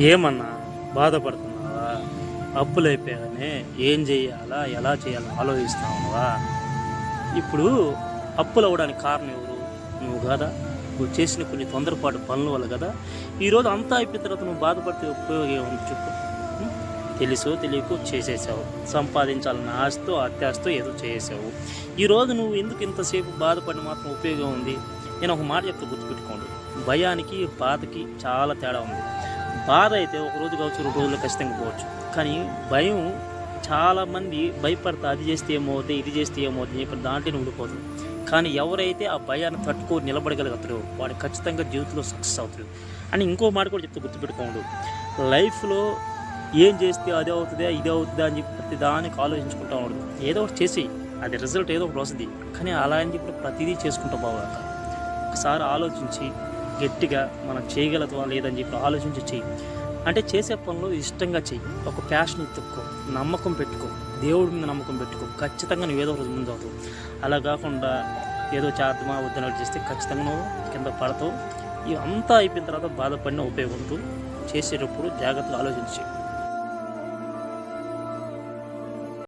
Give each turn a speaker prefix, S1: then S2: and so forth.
S1: ఏమన్నా బాధపడుతున్నావా? అప్పులు అయిపోయానే ఏం చేయాలా ఎలా చేయాలో ఆలోచిస్తున్నావా ఇప్పుడు అప్పులు అవ్వడానికి కారణం ఎవరు? నువ్వు కదా? నువ్వు చేసిన కొన్ని తొందరపాటు పనుల వల్ల కదా? ఈరోజు అంతా అయిపోయిన తర్వాత నువ్వు బాధపడితే ఉపయోగం ఏముంది చెప్పు. తెలుసో తెలియకో చేసేసావు. సంపాదించాలన్న ఆశతో అత్యాశతో ఏదో చేసేసావు. ఈరోజు నువ్వు ఎందుకు ఇంతసేపు బాధపడిన మాత్రం ఉపయోగం ఉంది? నేను ఒక మాట చెప్తే గుర్తుపెట్టుకోండి. భయానికి బాధకి చాలా తేడా ఉంది. బాధ అయితే ఒక రోజు కావచ్చు రెండు రోజులు ఖచ్చితంగా పోవచ్చు. కానీ భయం చాలామంది భయపడతా అది చేస్తే ఏమవుతుంది ఇది చేస్తే ఏమవుతుంది ఇప్పుడు చెప్పి దాంట్లో ఉండిపోతుంది కానీ ఎవరైతే ఆ భయాన్ని తట్టుకొని నిలబడగలుగుతారో వాడు ఖచ్చితంగా జీవితంలో సక్సెస్ అవుతారు అని ఇంకో మాట కూడా చెప్తే గుర్తుపెట్టుకోండు. లైఫ్లో ఏం చేస్తే అదే అవుతుందా ఇదే అవుతుందా అని చెప్పి ప్రతి దానికి ఆలోచించుకుంటా ఉండదు ఏదో ఒకటి చేసి అది రిజల్ట్ ఏదో ఒకటి వస్తుంది కానీ అలా అని చెప్పి ప్రతిదీ చేసుకుంటా బాగా ఒకసారి ఆలోచించి గట్టిగా మనం చేయగలదా లేదని చెప్పి ఆలోచించి చెయ్యి. అంటే చేసే పనులు ఇష్టంగా చెయ్యి. ఒక ప్యాషన్ ఎత్తుక్కో నమ్మకం పెట్టుకో దేవుడి మీద నమ్మకం పెట్టుకో. ఖచ్చితంగా నువ్వు ఏదో రోజు ముందు అవుతావు. అలా కాకుండా ఏదో చేద్దామా వద్దనట్టు చేస్తే ఖచ్చితంగా నువ్వు కింద పడతావు. ఇవి అంతా అయిపోయిన తర్వాత బాధపడిన ఉపయోగంతో చేసేటప్పుడు జాగ్రత్తలు ఆలోచించి చెయ్యి.